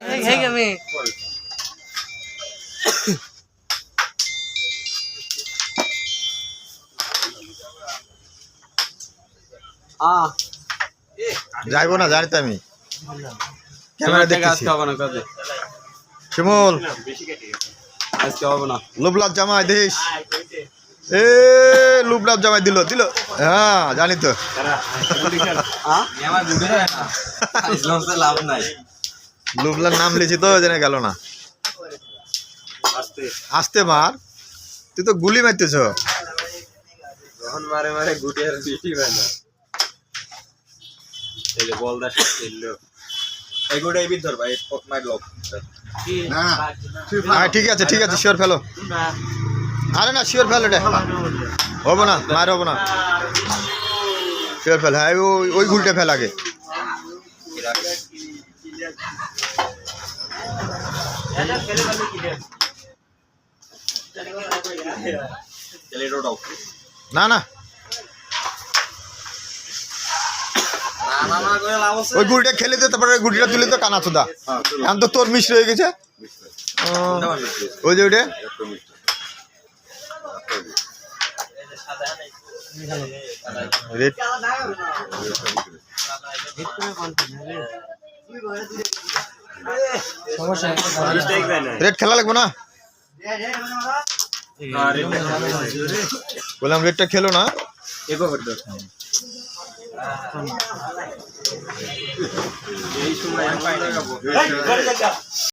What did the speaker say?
আমি আহ যাইবো না জানি তো আমি। ক্যামেরা দেখে আজকে হবে না কাজে। শিমুল। আজকে হবে না লুবলাভ জামাই দেশ। এ লুবলাভ জামাই দিল দিল। হ্যাঁ জানি তো। তো লাভ নাই। লুবলার নাম লিখি তো জেনে গেল না। আসতে মার। তুই তো গুলি মারতেছ। যখন মারে মারে গুটি আর বেশি না। এই যে বল দাস খেললো। এই গুটি এই ভিতর ভাই মার লোক হ্যাঁ ঠিক আছে ঠিক আছে শিওর ফেলো। আরে না শিওর ফেলো রে। হব না মার হব না। শিওর ফেল হ্যাঁ ওই গুলটে ফেল আগে। না না। ওই গুলটা খেলে দে, তারপরে গুটিটা তুলে তো কানা চোদা। এখন তো তোর মিশ রয়ে গেছে। ওই যে ওইটা। সমস্যা রেড খেলা লাগবে না? বললাম রেডটা খেলো না। এই সময়